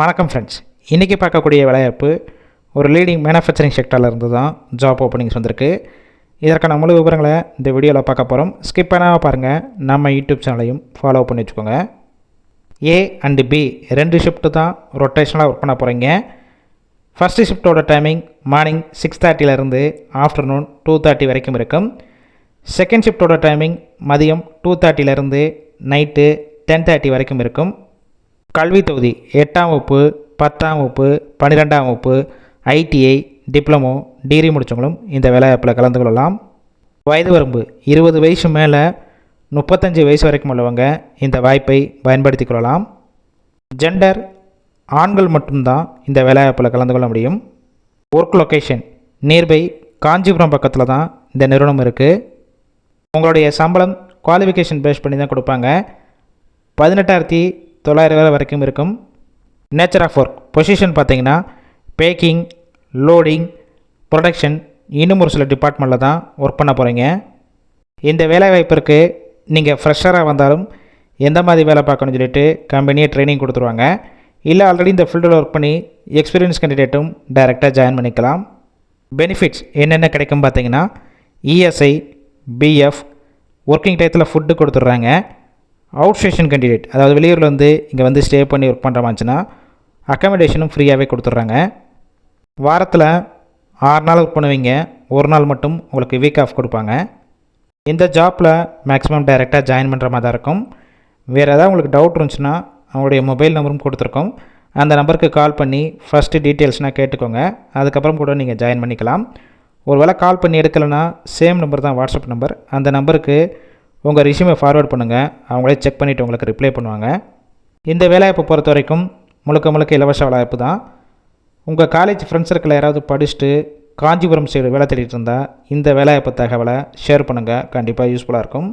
வணக்கம் ஃப்ரெண்ட்ஸ் இன்றைக்கி பார்க்கக்கூடிய வேலைவாய்ப்பு ஒரு லீடிங் மேனுஃபேக்சரிங் செக்டரில் இருந்து தான் ஜாப் ஓப்பனிங்ஸ் வந்திருக்கு. இதற்கான முழு விவரங்களை இந்த வீடியோவில் பார்க்க போகிறோம் ஸ்கிப் பண்ணாமல் பாருங்கள் நம்ம யூடியூப் சேனலையும் ஃபாலோ பண்ணி வச்சுக்கோங்க. ஏ அண்டு பி ரெண்டு ஷிஃப்ட்டு தான் ரொட்டேஷனலாக ஒர்க் பண்ண போகிறீங்க ஃபஸ்ட்டு ஷிஃப்ட்டோட டைமிங் மார்னிங் சிக்ஸ் தேர்ட்டிலேருந்து ஆஃப்டர்நூன் டூ தேர்ட்டி வரைக்கும் இருக்கும். செகண்ட் ஷிஃப்ட்டோட டைமிங் மதியம் டூ தேர்ட்டிலேருந்து நைட்டு டென் தேர்ட்டி வரைக்கும் இருக்கும். கல்வி தொகுதி எட்டாம் வகுப்பு பத்தாம் வகுப்பு பன்னிரெண்டாம் வகுப்பு ஐடிஐ டிப்ளமோ டிகிரி முடித்தவங்களும் இந்த வேலைவாய்ப்பில் கலந்து கொள்ளலாம். வயது வரம்பு இருபது வயசு மேலே முப்பத்தஞ்சு வயசு வரைக்கும் உள்ளவங்க இந்த வாய்ப்பை பயன்படுத்தி கொள்ளலாம். ஜெண்டர் ஆண்கள் மட்டும்தான் இந்த வேலைவாய்ப்பில் கலந்து கொள்ள முடியும். ஒர்க் லொக்கேஷன் நியர்பை காஞ்சிபுரம் பக்கத்தில் தான் இந்த நிறுவனம் இருக்குது உங்களுடைய சம்பளம் குவாலிஃபிகேஷன் பேஸ் பண்ணி தான் கொடுப்பாங்க. பதினெட்டாயிரத்தி தொள்ளாயிரம் ரூபாய் வரைக்கும் இருக்கும். நேச்சர் ஆஃப் ஒர்க் பொசிஷன் பார்த்தீங்கன்னா பேக்கிங் லோடிங் ப்ரொடக்ஷன் இன்னும் ஒரு சில டிபார்ட்மெண்ட்டில் தான் ஒர்க் பண்ண போகிறீங்க இந்த வேலைவாய்ப்பிற்கு நீங்கள் ஃப்ரெஷராக வந்தாலும் எந்த மாதிரி வேலை பார்க்கணும்னு சொல்லிட்டு கம்பெனியே ட்ரைனிங் கொடுத்துருவாங்க. இல்லை ஆல்ரெடி இந்த ஃபீல்டில் ஒர்க் பண்ணி எக்ஸ்பீரியன்ஸ் கேண்டிடேட்டும் டைரெக்டாக ஜாயின் பண்ணிக்கலாம். பெனிஃபிட்ஸ் என்னென்ன கிடைக்கும் பார்த்தீங்கன்னா இஎஸ்ஐ பிஎஃப் ஒர்க்கிங் டயத்தில் ஃபுட்டு கொடுத்துட்றாங்க. அவுட் ஸ்டேஷன் கேண்டிடேட் அதாவது வெளியூரில் வந்து இங்கே வந்து ஸ்டே பண்ணி ஒர்க் பண்ணுற மாதிரிச்சுன்னா அக்காமடேஷனும் ஃப்ரீயாகவே கொடுத்துட்றாங்க. வாரத்தில் ஆறு நாள் ஒர்க் பண்ணுவீங்க ஒரு நாள் மட்டும் உங்களுக்கு வீக் ஆஃப் கொடுப்பாங்க. இந்த ஜாப்பில் மேக்ஸிமம் டைரெக்டாக ஜாயின் பண்ணுற மாதிரி தான் இருக்கும். வேறு ஏதாவது உங்களுக்கு டவுட் இருந்துச்சுன்னா அவங்களுடைய மொபைல் நம்பரும் கொடுத்துருக்கோம். அந்த நம்பருக்கு கால் பண்ணி ஃபஸ்ட்டு டீட்டெயில்ஸ்னால் கேட்டுக்கோங்க. அதுக்கப்புறம் கூட நீங்கள் ஜாயின் பண்ணிக்கலாம். ஒருவேளை கால் பண்ணி எடுக்கலைன்னா சேம் நம்பர் தான் வாட்ஸ்அப் நம்பர் அந்த நம்பருக்கு உங்கள் ரிஷ்யூமை ஃபார்வேர்ட் பண்ணுங்கள் அவங்களே செக் பண்ணிவிட்டு உங்களுக்கு ரிப்ளை பண்ணுவாங்க. இந்த வேலைவாய்ப்பை பொறுத்த வரைக்கும் முழுக்க முழுக்க இலவச வேலைவாய்ப்பு தான். உங்கள் காலேஜ் ஃப்ரெண்ட்ஸ் சர்க்கிளில் யாராவது படிச்சுட்டு காஞ்சிபுரம் சைடு வேலை தேடிட்டு இருந்தால் இந்த வேலைவாய்ப்பு தகவலை ஷேர் பண்ணுங்கள் கண்டிப்பாக யூஸ்ஃபுல்லாக இருக்கும்.